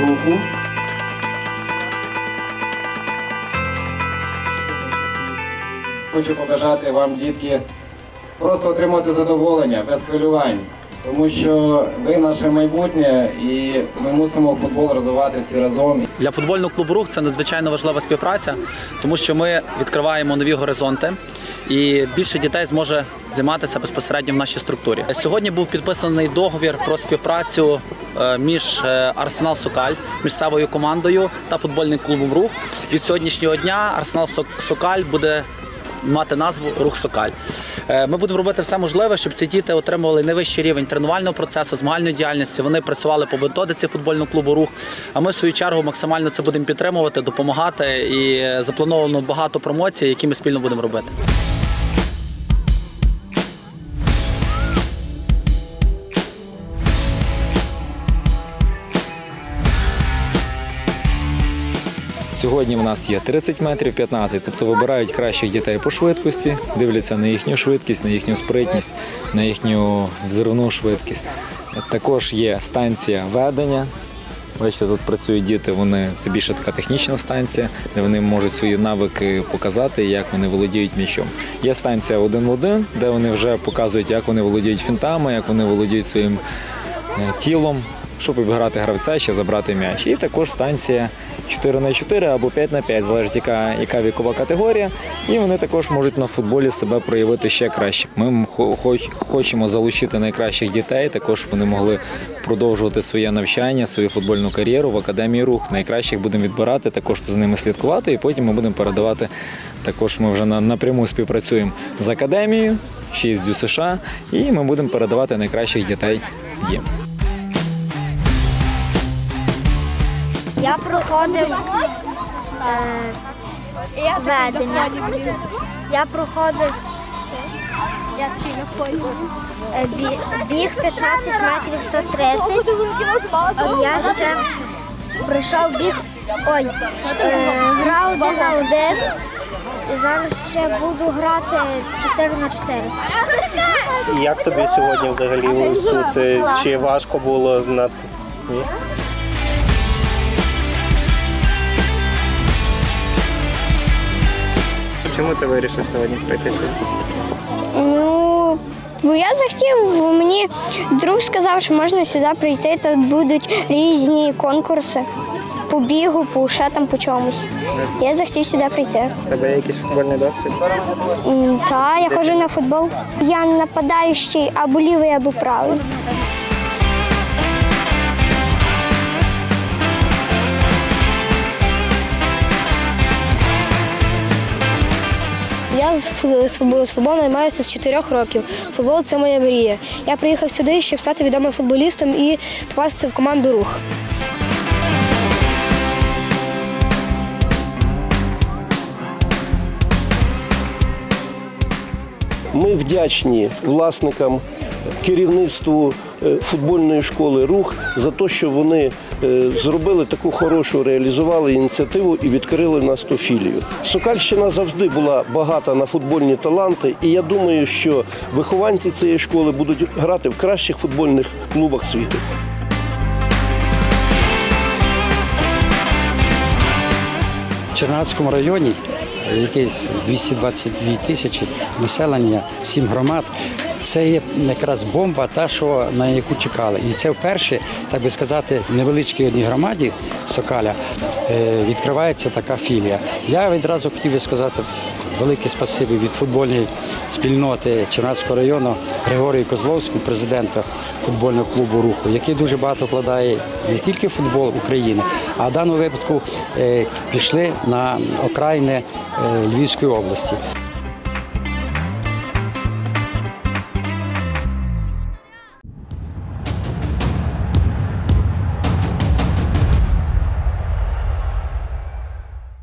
руху. Хочу побажати вам, дітки, просто отримати задоволення без хвилювань, тому що ви наше майбутнє, і ми мусимо футбол розвивати всі разом. Для футбольного клубу рух це надзвичайно важлива співпраця, тому що ми відкриваємо нові горизонти. І більше дітей зможе займатися безпосередньо в нашій структурі. Сьогодні був підписаний договір про співпрацю е, між е, Арсенал Сокаль, місцевою командою та футбольним клубом Рух. Від сьогоднішнього дня Арсенал Сок- Сокаль буде мати назву Рух Сокаль. Е, Ми будемо робити все можливе, щоб ці діти отримували найвищий рівень тренувального процесу, змагальної діяльності. Вони працювали по методиці футбольного клубу Рух. А ми в свою чергу максимально це будемо підтримувати, допомагати. І заплановано багато промоцій, які ми спільно будемо робити. Сьогодні в нас є 30 метрів 15, тобто вибирають кращих дітей по швидкості, дивляться на їхню швидкість, на їхню спритність, на їхню взривну швидкість. Також є станція ведення. Бачите, тут працюють діти, вони це більше така технічна станція, де вони можуть свої навики показати, як вони володіють м'ячом. Є станція один в один, де вони вже показують, як вони володіють фінтами, як вони володіють своїм е, тілом, щоб обіграти гравця чи забрати м'яч. І також станція 4 на 4 або 5 на 5 залежить яка, яка вікова категорія. І вони також можуть на футболі себе проявити ще краще. Ми хоч- хочемо залучити найкращих дітей, також вони могли продовжувати своє навчання, свою футбольну кар'єру в академії рух. Найкращих будемо відбирати, також за ними слідкувати, і потім ми будемо передавати. Також ми вже напряму співпрацюємо з академією, ще з ДЮСШ, і ми будемо передавати найкращих дітей їм. Я проходив е, ведення. Я проходив е, бі- біг 15 метрів 130. І я ще пройшов біг. Ой, е, грав один на один. І зараз ще буду грати 4 на 4. І Як тобі сьогодні взагалі ось тут? е, Чи важко було над ні? Чому ти вирішив сьогодні прийти сюди? Ну, бо я захотів, бо мені друг сказав, що можна сюди прийти, тут будуть різні конкурси по бігу, по ще там по чомусь. Я захотів сюди прийти. У тебе є якийсь футбольний досвід? М, Та, я ходжу на футбол. Я нападаючий або лівий, або правий. Я з фу- футболом, займаюся з 4 років. Футбол це моя мрія. Я приїхав сюди, щоб стати відомим футболістом і попасти в команду рух. Ми вдячні власникам, керівництву футбольної школи Рух за те, що вони е, зробили таку хорошу, реалізували ініціативу і відкрили в нас ту філію. Сокальщина завжди була багата на футбольні таланти, і я думаю, що вихованці цієї школи будуть грати в кращих футбольних клубах світу. В Чернігівському районі якийсь 222 тисячі населення, 7 громад. Це є якраз бомба, та що на яку чекали. І це вперше, так би сказати, в невеличкій одній громаді Сокаля е, відкривається така філія. Я відразу хотів би сказати велике спасибі від футбольної спільноти Чернігівського району Григорію Козловському, президента футбольного клубу Руху, який дуже багато вкладає не тільки в футбол України, а в даному випадку е, пішли на окраїни е, Львівської області.